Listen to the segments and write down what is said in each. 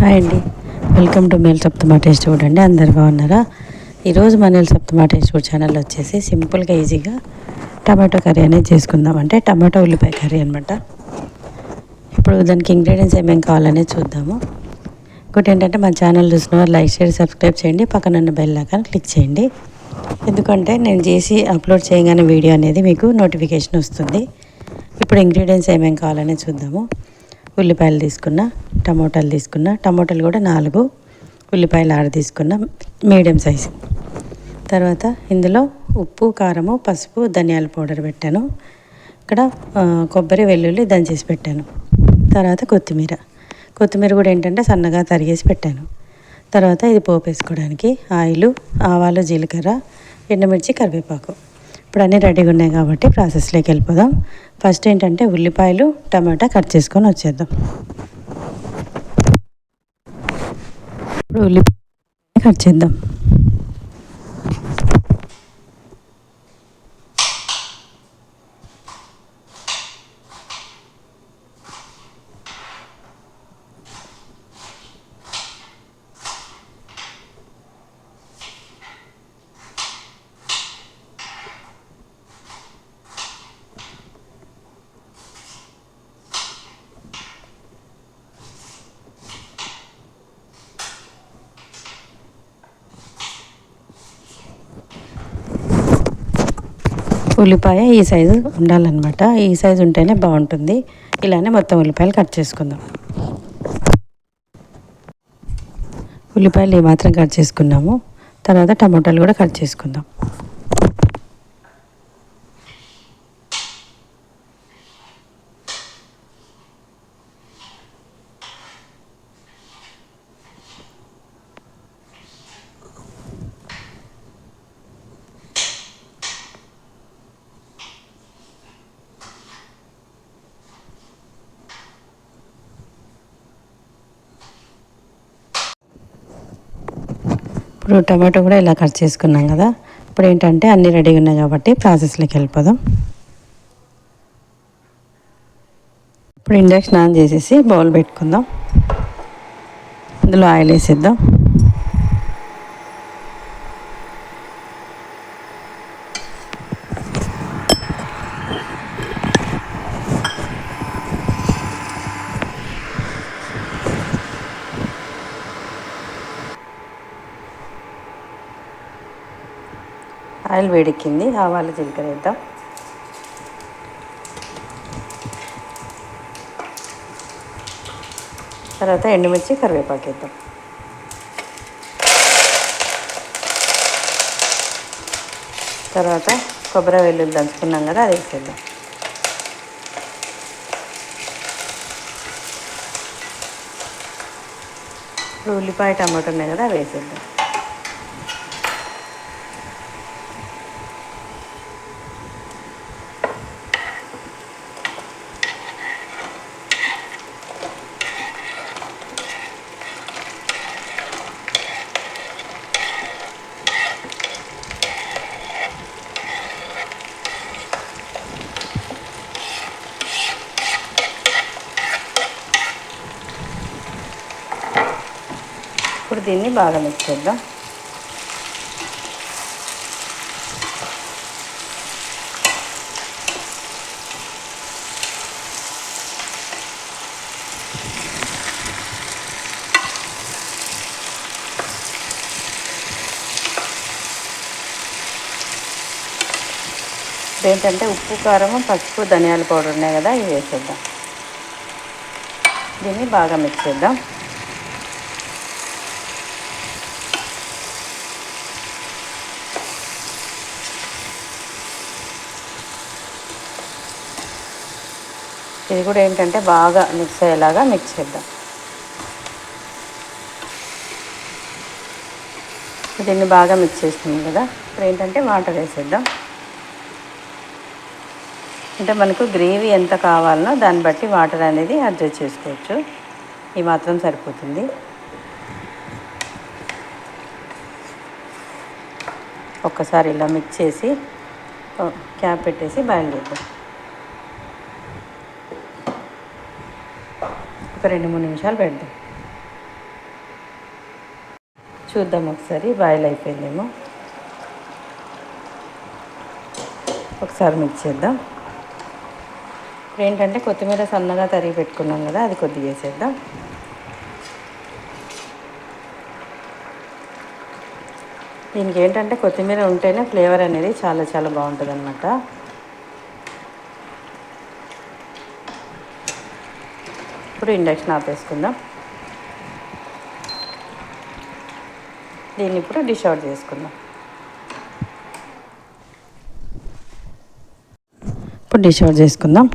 Hi అండి. Welcome to మేల్ సప్తమా టేస్ట్ ఫుడ్ అండి. అందరు బాగున్నారా? ఈరోజు మన సప్తమా టేస్ట్ ఫుడ్ ఛానల్ వచ్చేసి సింపుల్గా ఈజీగా టమాటో కర్రీ అనేది చేసుకుందాం. అంటే టమాటో ఉల్లిపాయ కర్రీ అనమాట ఇప్పుడు దానికి ఇంగ్రీడియంట్స్ ఏమేమి కావాలనేది చూద్దాము. ఇంకోటి ఏంటంటే మన ఛానల్ చూసిన వారు లైక్ షేర్ సబ్స్క్రైబ్ చేయండి పక్కన ఉన్న బెల్ ఐకాన్ క్లిక్ చేయండి. ఎందుకంటే నేను చేసి అప్లోడ్ చేయగానే వీడియో అనేది మీకు నోటిఫికేషన్ వస్తుంది. ఇప్పుడు ఇంగ్రీడియంట్స్ ఏమేమి కావాలనేది చూద్దాము. ఉల్లిపాయలు తీసుకున్న టమోటాలు తీసుకున్న టమోటాలు కూడా నాలుగు ఉల్లిపాయలు ఆరు తీసుకున్న మీడియం సైజు. తర్వాత ఇందులో ఉప్పు కారము పసుపు ధనియాల పౌడర్ పెట్టాను. ఇక్కడ కొబ్బరి వెల్లుల్లి దంచేసి పెట్టాను. తర్వాత కొత్తిమీర. కొత్తిమీర కూడా ఏంటంటే సన్నగా తరిగేసి పెట్టాను. తర్వాత ఇది పోపు వేసుకోవడానికి ఆయిల్ ఆవాలు జీలకర్ర ఎండుమిర్చి కరివేపాకు. ఇప్పుడు అన్నీ రెడీగా ఉన్నాయి కాబట్టి ప్రాసెస్లోకి వెళ్ళిపోదాం. ఫస్ట్ ఏంటంటే ఉల్లిపాయలు టమాటా కట్ చేసుకొని వచ్చేద్దాం. ఇప్పుడు ఉల్లిపాయ కట్ చేద్దాం. ఉల్లిపాయ ఈ సైజు ఉండాలన్నమాట. ఈ సైజు ఉంటేనే బాగుంటుంది. ఇలానే మొత్తం ఉల్లిపాయలు కట్ చేసుకుందాం. ఉల్లిపాయలు మాత్రం కట్ చేసుకున్నాము. తర్వాత టమాటాలు కూడా కట్ చేసుకుందాం. ఇప్పుడు టమాటో కూడా ఇలా కట్ చేసుకున్నాం కదా. ఇప్పుడు ఏంటంటే అన్నీ రెడీగా ఉన్నాయి కాబట్టి ప్రాసెస్లోకి వెళ్ళిపోదాం. ఇప్పుడు ఇండక్షన్ ఆన్ చేసేసి బౌల్ పెట్టుకుందాం. ఇందులో ఆయిల్ వేసేద్దాం. ఆయిల్ వేడెక్కింది ఆవాలు జీలకర్ర వేద్దాం. తర్వాత ఎండుమిర్చి కరివేపాకు వేద్దాం. తర్వాత కొబ్బరి వెల్లుల్లి దంచుకున్నాం కదా అది వేసేద్దాం. ఇప్పుడు ఉల్లిపాయ టమాటో ఉన్నాయి కదా అవి వేసేద్దాం. దీన్ని బాగా మిక్స్ చేద్దాం. ఏంటంటే ఉప్పు కారం పసుపు ధనియాల పౌడర్ ఉన్నాయి కదా ఇవి వేసేద్దాం. దీన్ని బాగా మిక్స్ చేద్దాం. ఇది కూడా ఏంటంటే బాగా మిక్స్ అయ్యేలాగా మిక్స్ చేద్దాం. దీన్ని బాగా మిక్స్ చేస్తున్నాం కదా. ఇప్పుడు ఏంటంటే వాటర్ వేసేద్దాం. అంటే మనకు గ్రేవీ ఎంత కావాలనో దాన్ని బట్టి వాటర్ అనేది అడ్జస్ట్ చేసుకోవచ్చు. ఈ మాత్రం సరిపోతుంది. ఒక్కసారి ఇలా మిక్స్ చేసి క్యాప్ పెట్టేసి బయలుదేద్దాం ఒక రెండు మూడు నిమిషాలు పెడదాం. చూద్దాం ఒకసారి బాయిల్ అయిపోయిందేమో. ఒకసారి మిక్స్ చేద్దాం. ఇప్పుడు ఏంటంటే కొత్తిమీర సన్నగా తరిగి పెట్టుకున్నాం కదా అది కొద్దిగా వేసేద్దాం. దీనికి ఏంటంటే కొత్తిమీర ఉంటేనే ఫ్లేవర్ అనేది చాలా చాలా బాగుంటుంది అనమాట ఇప్పుడు ఇండక్షన్ ఆపేసుకుందాం. దీన్ని ఇప్పుడు డిష్ అవుట్ చేసుకుందాం. ఇప్పుడు డిష్ అవుట్ చేసుకుందాం.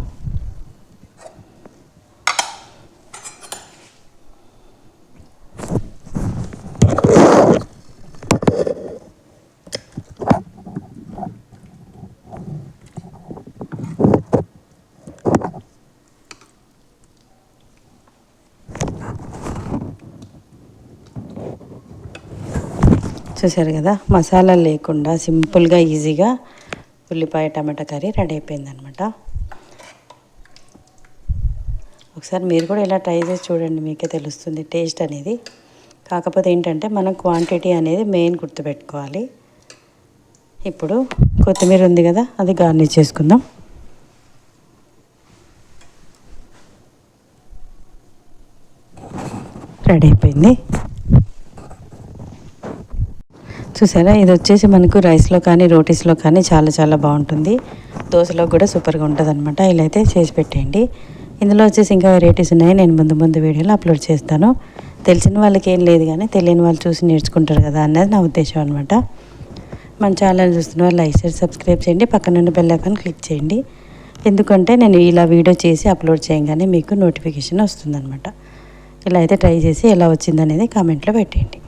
చూసారు కదా మసాలా లేకుండా సింపుల్గా ఈజీగా ఉల్లిపాయ టమాటా కర్రీ రెడీ అయిపోయిందనమాట ఒకసారి మీరు కూడా ఇలా ట్రై చేసి చూడండి మీకే తెలుస్తుంది టేస్ట్ అనేది. కాకపోతే ఏంటంటే మనం క్వాంటిటీ అనేది మెయిన్ గుర్తుపెట్టుకోవాలి. ఇప్పుడు కొత్తిమీర ఉంది కదా అది గార్నిష్ చేసుకుందాం. రెడీ అయిపోయింది. చూసారా? ఇది వచ్చేసి మనకు రైస్లో కానీ రోటీస్లో కానీ చాలా చాలా బాగుంటుంది. దోశలో కూడా సూపర్గా ఉంటుంది అనమాట ఇలా అయితే చేసి పెట్టేయండి. ఇందులో వచ్చేసి ఇంకా వెరైటీస్ ఉన్నాయి. నేను ముందు ముందు వీడియోలో అప్లోడ్ చేస్తాను. తెలిసిన వాళ్ళకి ఏం లేదు కానీ తెలియని వాళ్ళు చూసి నేర్చుకుంటారు కదా అన్నది నా ఉద్దేశం అనమాట మన ఛానల్ చూస్తున్న వాళ్ళు లైక్ చేసి సబ్స్క్రైబ్ చేయండి. పక్కన బెల్ ఐకాన్ క్లిక్ చేయండి. ఎందుకంటే నేను ఇలా వీడియో చేసి అప్లోడ్ చేయగానే మీకు నోటిఫికేషన్ వస్తుందన్నమాట. ఇలా అయితే ట్రై చేసి ఎలా వచ్చిందనేది కామెంట్లో పెట్టేయండి.